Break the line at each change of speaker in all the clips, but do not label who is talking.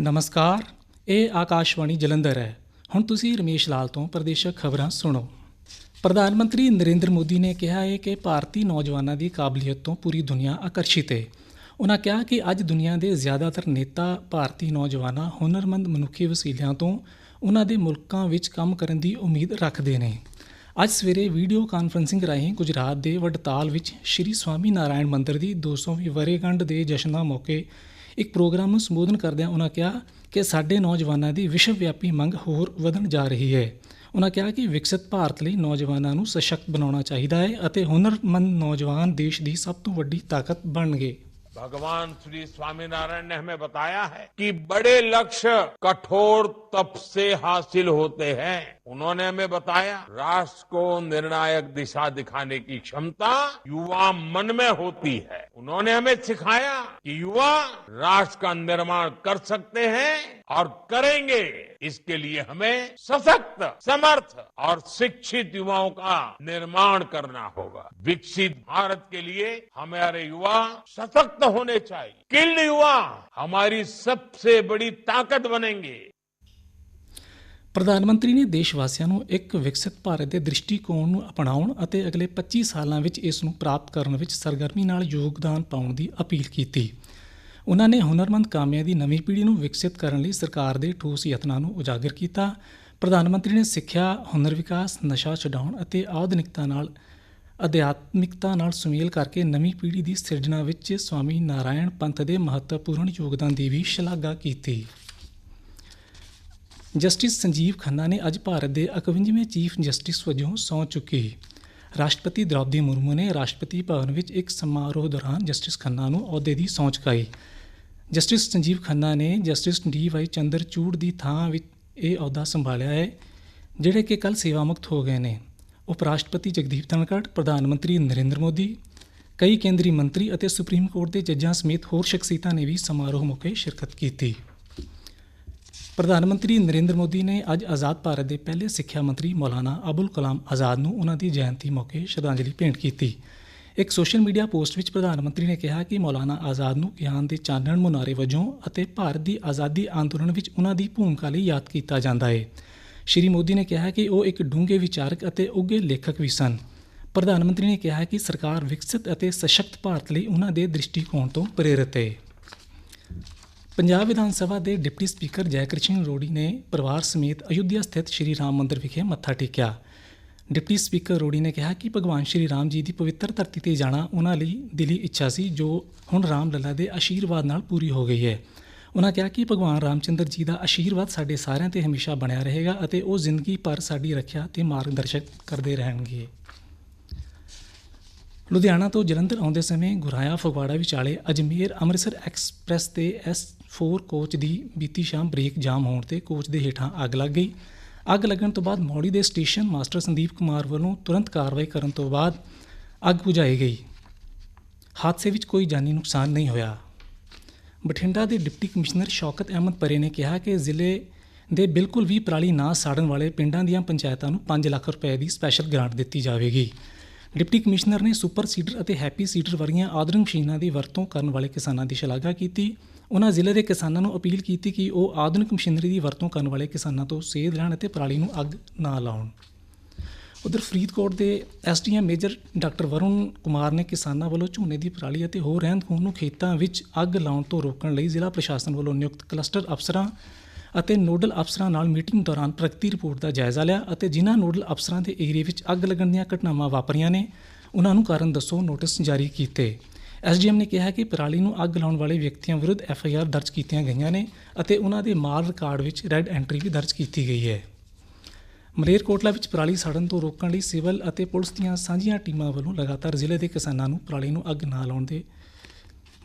ਨਮਸਕਾਰ, ਇਹ ਆਕਾਸ਼ਵਾਣੀ ਜਲੰਧਰ ਹੈ। ਹੁਣ ਤੁਸੀਂ ਰਮੇਸ਼ ਲਾਲ ਤੋਂ ਪ੍ਰਦੇਸ਼ਕ ਖਬਰਾਂ ਸੁਣੋ। ਪ੍ਰਧਾਨ ਮੰਤਰੀ ਨਰਿੰਦਰ ਮੋਦੀ ਨੇ ਕਿਹਾ ਹੈ ਕਿ ਭਾਰਤੀ ਨੌਜਵਾਨਾਂ ਦੀ ਕਾਬਲੀਅਤ ਤੋਂ ਪੂਰੀ ਦੁਨੀਆ ਆਕਰਸ਼ਿਤ ਹੈ। ਉਹਨਾਂ ਕਿਹਾ ਕਿ ਅੱਜ ਦੁਨੀਆ ਦੇ ਜ਼ਿਆਦਾਤਰ ਨੇਤਾ ਭਾਰਤੀ ਨੌਜਵਾਨਾਂ, ਹੁਨਰਮੰਦ ਮਨੁੱਖੀ ਵਸੀਲਿਆਂ ਤੋਂ ਉਹਨਾਂ ਦੇ ਮੁਲਕਾਂ ਵਿੱਚ ਕੰਮ ਕਰਨ ਦੀ ਉਮੀਦ ਰੱਖਦੇ ਨੇ। ਅੱਜ ਸਵੇਰੇ ਵੀਡੀਓ ਕਾਨਫਰੰਸਿੰਗ ਰਾਹੀਂ ਗੁਜਰਾਤ ਦੇ ਵਡਤਾਲ ਵਿੱਚ ਸ਼੍ਰੀ ਸਵਾਮੀ ਨਾਰਾਇਣ ਮੰਦਿਰ ਦੀ 200ਵੀਂ ਵਰੇਗੰਢ ਦੇ ਜਸ਼ਨਾਂ ਮੌਕੇ ਇੱਕ ਪ੍ਰੋਗਰਾਮ ਨੂੰ ਸੰਬੋਧਨ ਕਰਦਿਆਂ ਉਹਨਾਂ ਕਿਹਾ ਕਿ ਸਾਡੇ ਨੌਜਵਾਨਾਂ ਦੀ ਵਿਸ਼ਵ ਵਿਆਪੀ ਮੰਗ ਹੋਰ ਵਧਣ ਜਾ ਰਹੀ ਹੈ। ਉਹਨਾਂ ਕਿਹਾ ਕਿ ਵਿਕਸਿਤ ਭਾਰਤ ਲਈ ਨੌਜਵਾਨਾਂ ਨੂੰ ਸਸ਼ਕਤ ਬਣਾਉਣਾ ਚਾਹੀਦਾ ਹੈ ਅਤੇ ਹੁਨਰਮੰਦ ਨੌਜਵਾਨ ਦੇਸ਼ ਦੀ ਸਭ ਤੋਂ ਵੱਡੀ ਤਾਕਤ ਬਣਨਗੇ।
भगवान श्री स्वामीनारायण ने हमें बताया है कि बड़े लक्ष्य कठोर तप से हासिल होते हैं। उन्होंने हमें बताया, राष्ट्र को निर्णायक दिशा दिखाने की क्षमता युवा मन में होती है। उन्होंने हमें सिखाया कि युवा राष्ट्र का निर्माण कर सकते हैं और करेंगे। इसके लिए हमें सशक्त, समर्थ और शिक्षित युवाओं का निर्माण करना होगा। विकसित भारत के लिए हमारे युवा सशक्त होने चाहिए स्किल्ड युवा हमारी सबसे बड़ी ताकत बनेंगे
ਪ੍ਰਧਾਨ ਮੰਤਰੀ ਨੇ ਦੇਸ਼ ਵਾਸੀਆਂ ਨੂੰ ਇੱਕ ਵਿਕਸਿਤ ਭਾਰਤ ਦੇ ਦ੍ਰਿਸ਼ਟੀਕੋਣ ਨੂੰ ਅਪਣਾਉਣ ਅਤੇ ਅਗਲੇ 25 ਸਾਲਾਂ ਵਿੱਚ ਇਸ ਨੂੰ ਪ੍ਰਾਪਤ ਕਰਨ ਵਿੱਚ ਸਰਗਰਮੀ ਨਾਲ ਯੋਗਦਾਨ ਪਾਉਣ ਦੀ ਅਪੀਲ ਕੀਤੀ ਉਹਨਾਂ ਨੇ ਹੁਨਰਮੰਦ ਕਾਮਿਆਂ ਦੀ ਨਵੀਂ ਪੀੜ੍ਹੀ ਨੂੰ ਵਿਕਸਿਤ ਕਰਨ ਲਈ ਸਰਕਾਰ ਦੇ ਠੋਸ ਯਤਨਾਂ ਨੂੰ ਉਜਾਗਰ ਕੀਤਾ ਪ੍ਰਧਾਨ ਮੰਤਰੀ ਨੇ ਸਿੱਖਿਆ ਹੁਨਰ ਵਿਕਾਸ ਨਸ਼ਾ ਛਡਾਉਣ ਅਤੇ ਆਧੁਨਿਕਤਾ ਨਾਲ ਅਧਿਆਤਮਿਕਤਾ ਨਾਲ ਸੁਮੇਲ ਕਰਕੇ ਨਵੀਂ ਪੀੜ੍ਹੀ ਦੀ ਸਿਰਜਣਾ ਵਿੱਚ ਸਵਾਮੀ ਨਾਰਾਇਣ ਪੰਥ ਦੇ ਮਹੱਤਵਪੂਰਨ ਯੋਗਦਾਨ ਦੀ ਵੀ ਸ਼ਲਾਘਾ ਕੀਤੀ। ਜਸਟਿਸ ਸੰਜੀਵ ਖੰਨਾ ਨੇ ਅੱਜ ਭਾਰਤ ਦੇ 51ਵੇਂ ਚੀਫ ਜਸਟਿਸ ਵਜੋਂ ਸਹੁੰ ਚੁੱਕੀ। ਰਾਸ਼ਟਰਪਤੀ ਦ੍ਰੌਪਦੀ ਮੁਰਮੂ ਨੇ ਰਾਸ਼ਟਰਪਤੀ ਭਵਨ ਵਿੱਚ ਇੱਕ ਸਮਾਰੋਹ ਦੌਰਾਨ ਜਸਟਿਸ ਖੰਨਾ ਨੂੰ ਅਹੁਦੇ ਦੀ ਸਹੁੰ ਚੁਕਾਈ। ਜਸਟਿਸ ਸੰਜੀਵ ਖੰਨਾ ਨੇ ਜਸਟਿਸ ਡੀ ਵਾਈ ਚੰਦਰਚੂੜ ਦੀ ਥਾਂ ਵਿੱਚ ਇਹ ਅਹੁਦਾ ਸੰਭਾਲਿਆ ਹੈ, ਜਿਹੜੇ ਕਿ ਕੱਲ ਸੇਵਾ ਮੁਕਤ ਹੋ ਗਏ ਨੇ। ਉਪ ਰਾਸ਼ਟਰਪਤੀ ਜਗਦੀਪ ਧਨਖੜ ਪ੍ਰਧਾਨ ਮੰਤਰੀ ਨਰਿੰਦਰ ਮੋਦੀ ਕਈ ਕੇਂਦਰੀ ਮੰਤਰੀ ਅਤੇ ਸੁਪਰੀਮ ਕੋਰਟ ਦੇ ਜੱਜਾਂ ਸਮੇਤ ਹੋਰ ਸ਼ਖਸੀਅਤਾਂ ਨੇ ਵੀ ਸਮਾਰੋਹ ਮੌਕੇ ਸ਼ਿਰਕਤ ਕੀਤੀ ਪ੍ਰਧਾਨ ਮੰਤਰੀ ਨਰਿੰਦਰ ਮੋਦੀ ਨੇ ਅੱਜ ਆਜ਼ਾਦ ਭਾਰਤ ਦੇ ਪਹਿਲੇ ਸਿੱਖਿਆ ਮੰਤਰੀ ਮੌਲਾਨਾ ਅਬੁਲ ਕਲਾਮ ਆਜ਼ਾਦ ਨੂੰ ਉਹਨਾਂ ਦੀ ਜਯੰਤੀ ਮੌਕੇ ਸ਼ਰਧਾਂਜਲੀ ਭੇਂਟ ਕੀਤੀ ਇੱਕ ਸੋਸ਼ਲ ਮੀਡੀਆ ਪੋਸਟ ਵਿੱਚ ਪ੍ਰਧਾਨ ਮੰਤਰੀ ਨੇ ਕਿਹਾ ਕਿ ਮੌਲਾਨਾ ਆਜ਼ਾਦ ਨੂੰ ਗਿਆਨ ਦੇ ਚਾਨਣ ਮੁਨਾਰੇ ਵਜੋਂ ਅਤੇ ਭਾਰਤ ਦੀ ਆਜ਼ਾਦੀ ਅੰਦੋਲਨ ਵਿੱਚ ਉਹਨਾਂ ਦੀ ਭੂਮਿਕਾ ਲਈ ਯਾਦ ਕੀਤਾ ਜਾਂਦਾ ਹੈ ਸ਼੍ਰੀ ਮੋਦੀ ਨੇ ਕਿਹਾ ਕਿ ਉਹ ਇੱਕ ਡੂੰਘੇ ਵਿਚਾਰਕ ਅਤੇ ਉੱਘੇ ਲੇਖਕ ਵੀ ਸਨ। ਪ੍ਰਧਾਨ ਮੰਤਰੀ ਨੇ ਕਿਹਾ ਕਿ ਸਰਕਾਰ ਵਿਕਸਿਤ ਅਤੇ ਸਸ਼ਕਤ ਭਾਰਤ ਲਈ ਉਹਨਾਂ ਦੇ ਦ੍ਰਿਸ਼ਟੀਕੋਣ ਤੋਂ ਪ੍ਰੇਰਿਤ ਹੈ ਪੰਜਾਬ ਵਿਧਾਨ ਸਭਾ ਦੇ ਡਿਪਟੀ ਸਪੀਕਰ ਜੈਕ੍ਰਿਸ਼ਨ ਰੋੜੀ ਨੇ ਪਰਿਵਾਰ ਸਮੇਤ ਅਯੁੱਧਿਆ ਸਥਿਤ ਸ਼੍ਰੀ ਰਾਮ ਮੰਦਿਰ ਵਿਖੇ ਮੱਥਾ ਟੇਕਿਆ। ਡਿਪਟੀ ਸਪੀਕਰ ਰੋੜੀ ਨੇ ਕਿਹਾ ਕਿ ਭਗਵਾਨ ਸ਼੍ਰੀ ਰਾਮ ਜੀ ਦੀ ਪਵਿੱਤਰ ਧਰਤੀ ਤੇ ਜਾਣਾ ਉਹਨਾਂ ਲਈ ਦਿਲੀ ਇੱਛਾ ਸੀ, ਜੋ ਹੁਣ ਰਾਮ ਲੱਲਾ ਦੇ ਆਸ਼ੀਰਵਾਦ ਨਾਲ ਪੂਰੀ ਹੋ ਗਈ ਹੈ ਉਹਨਾਂ ਕਿਹਾ ਕਿ ਭਗਵਾਨ ਰਾਮਚੰਦਰ ਜੀ ਦਾ ਆਸ਼ੀਰਵਾਦ ਸਾਡੇ ਸਾਰਿਆਂ ਤੇ ਹਮੇਸ਼ਾ ਬਣਿਆ ਰਹੇਗਾ ਅਤੇ ਉਹ ਜ਼ਿੰਦਗੀ ਭਰ ਸਾਡੀ ਰੱਖਿਆ ਤੇ ਮਾਰਗਦਰਸ਼ਕ ਕਰਦੇ ਰਹਿਣਗੇ। ਲੁਧਿਆਣਾ ਤੋਂ ਜਲੰਧਰ ਆਉਂਦੇ ਸਮੇਂ ਗੁਰਾਇਆ ਫਗਵਾੜਾ ਵਿਚਾਲੇ ਅਜਮੇਰ ਅੰਮ੍ਰਿਤਸਰ ਐਕਸਪ੍ਰੈਸ ਤੇ S4 ਕੋਚ ਦੀ ਬੀਤੀ ਸ਼ਾਮ ਬ੍ਰੇਕ ਜਾਮ ਹੋਣ ਤੇ ਕੋਚ ਦੇ ਹੇਠਾਂ ਅੱਗ ਲੱਗ ਗਈ। ਅੱਗ ਲੱਗਣ ਤੋਂ ਬਾਅਦ ਮੌੜੀ ਦੇ ਸਟੇਸ਼ਨ ਮਾਸਟਰ ਸੰਦੀਪ ਕੁਮਾਰ ਵੱਲੋਂ ਤੁਰੰਤ ਕਾਰਵਾਈ ਕਰਨ ਤੋਂ ਬਾਅਦ ਅੱਗ ਬੁਝਾਈ ਗਈ। ਹਾਦਸੇ ਵਿੱਚ ਕੋਈ ਜਾਨੀ ਨੁਕਸਾਨ ਨਹੀਂ ਹੋਇਆ। ਬਠਿੰਡਾ ਦੇ ਡਿਪਟੀ ਕਮਿਸ਼ਨਰ ਸ਼ੌਕਤ ਅਹਿਮਦ ਪਰੇ ਨੇ ਕਿਹਾ ਕਿ ਜ਼ਿਲ੍ਹੇ ਦੇ ਬਿਲਕੁਲ ਵੀ ਪਰਾਲੀ ਨਾ ਸਾੜਨ ਵਾਲੇ ਪਿੰਡਾਂ ਦੀਆਂ ਪੰਚਾਇਤਾਂ ਨੂੰ 5 ਲੱਖ ਰੁਪਏ ਦੀ ਸਪੈਸ਼ਲ ਗ੍ਰਾਂਟ ਦਿੱਤੀ ਜਾਵੇਗੀ। ਡਿਪਟੀ ਕਮਿਸ਼ਨਰ ਨੇ ਸੁਪਰ ਸੀਡਰ ਅਤੇ ਹੈਪੀ ਸੀਡਰ ਵਰਗੀਆਂ ਆਧੁਨਿਕ ਮਸ਼ੀਨਾਂ ਦੀ ਵਰਤੋਂ ਕਰਨ ਵਾਲੇ ਕਿਸਾਨਾਂ ਦੀ ਸ਼ਲਾਘਾ ਕੀਤੀ। ਉਹਨਾਂ ਜ਼ਿਲ੍ਹੇ ਦੇ ਕਿਸਾਨਾਂ ਨੂੰ ਅਪੀਲ ਕੀਤੀ ਕਿ ਉਹ ਆਧੁਨਿਕ ਮਸ਼ੀਨਰੀ ਦੀ ਵਰਤੋਂ ਕਰਨ ਵਾਲੇ ਕਿਸਾਨਾਂ ਤੋਂ ਸੇਧ ਲੈਣ ਅਤੇ ਪਰਾਲੀ ਨੂੰ ਅੱਗ ਨਾ ਲਾਉਣ। ਉਧਰ ਫਰੀਦਕੋਟ ਦੇ SDM major doctor Varun Kumar ਨੇ ਕਿਸਾਨਾਂ ਵੱਲੋਂ ਝੋਨੇ ਦੀ ਪਰਾਲੀ ਅਤੇ ਹੋਰ ਰਹਿੰਦ ਖੂੰਹਦ ਨੂੰ ਖੇਤਾਂ ਵਿੱਚ ਅੱਗ ਲਾਉਣ ਤੋਂ ਰੋਕਣ ਲਈ ਜ਼ਿਲ੍ਹਾ ਪ੍ਰਸ਼ਾਸਨ ਵੱਲੋਂ ਨਿਯੁਕਤ ਕਲਸਟਰ ਅਫਸਰਾਂ ਅਤੇ ਨੋਡਲ ਅਫਸਰਾਂ ਨਾਲ ਮੀਟਿੰਗ ਦੌਰਾਨ ਪ੍ਰਗਤੀ ਰਿਪੋਰਟ ਦਾ ਜਾਇਜ਼ਾ ਲਿਆ ਅਤੇ ਜਿਨ੍ਹਾਂ ਨੋਡਲ ਅਫਸਰਾਂ ਦੇ ਏਰੀਏ ਵਿੱਚ ਅੱਗ ਲੱਗਣ ਦੀਆਂ ਘਟਨਾਵਾਂ ਵਾਪਰੀਆਂ ਨੇ, ਉਹਨਾਂ ਨੂੰ ਕਾਰਨ ਦੱਸੋ, ਨੋਟਿਸ ਜਾਰੀ ਕੀਤੇ। ਐਸਡੀਐਮ ਨੇ ਕਿਹਾ ਕਿ ਪਰਾਲੀ ਨੂੰ ਅੱਗ ਲਾਉਣ ਵਾਲੇ ਵਿਅਕਤੀਆਂ ਵਿਰੁੱਧ ਐਫਆਈਆਰ ਦਰਜ ਕੀਤੀਆਂ ਗਈਆਂ ਨੇ ਅਤੇ ਉਹਨਾਂ ਦੇ ਮਾਲ ਰਿਕਾਰਡ ਵਿੱਚ ਰੈੱਡ ਐਂਟਰੀ ਵੀ ਦਰਜ ਕੀਤੀ ਗਈ ਹੈ। ਮਲੇਰਕੋਟਲਾ ਵਿੱਚ ਪਰਾਲੀ ਸਾੜਨ ਤੋਂ ਰੋਕਣ ਲਈ ਸਿਵਲ ਅਤੇ ਪੁਲਿਸ ਦੀਆਂ ਸਾਂਝੀਆਂ ਟੀਮਾਂ ਵੱਲੋਂ ਲਗਾਤਾਰ ਜ਼ਿਲ੍ਹੇ ਦੇ ਕਿਸਾਨਾਂ ਨੂੰ ਪਰਾਲੀ ਨੂੰ ਅੱਗ ਨਾ ਲਾਉਣ ਦੇ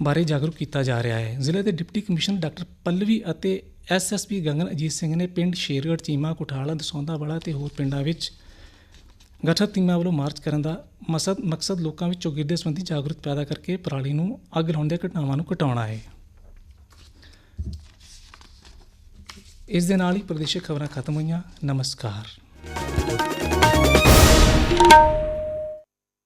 ਬਾਰੇ ਜਾਗਰੂਕ ਕੀਤਾ ਜਾ ਰਿਹਾ ਹੈ। ਜ਼ਿਲ੍ਹੇ ਦੇ ਡਿਪਟੀ ਕਮਿਸ਼ਨਰ ਡਾਕਟਰ ਪੱਲਵੀ ਅਤੇ ਐਸਐਸਪੀ ਗਗਨ ਅਜੀਤ ਸਿੰਘ ਨੇ ਪਿੰਡ ਸ਼ੇਰਗੜ੍ਹ, ਚੀਮਾ, ਕੁਠਾਲਾ ਦਸੌਂਦਾ ਵਾਲਾ ਤੇ ਹੋਰ ਪਿੰਡਾਂ ਵਿੱਚ ਗਠਿਤ ਟੀਮਾਂ ਵੱਲੋਂ ਮਾਰਚ ਕਰਨ ਦਾ ਮਕਸਦ ਮਕਸਦ ਲੋਕਾਂ ਵਿੱਚ ਚੌਗਿਰਦੇ ਸੰਬੰਧੀ ਜਾਗਰੂਕਤਾ ਪੈਦਾ ਕਰਕੇ ਪਰਾਲੀ ਨੂੰ ਅੱਗ ਲਾਉਣ ਦੀਆਂ ਘਟਨਾਵਾਂ ਨੂੰ ਘਟਾਉਣਾ ਹੈ। ਇਸ ਦੇ ਨਾਲ ਹੀ ਪ੍ਰਦੇਸ਼ਕ ਖਬਰਾਂ ਖਤਮ ਹੋਈਆਂ। ਨਮਸਕਾਰ।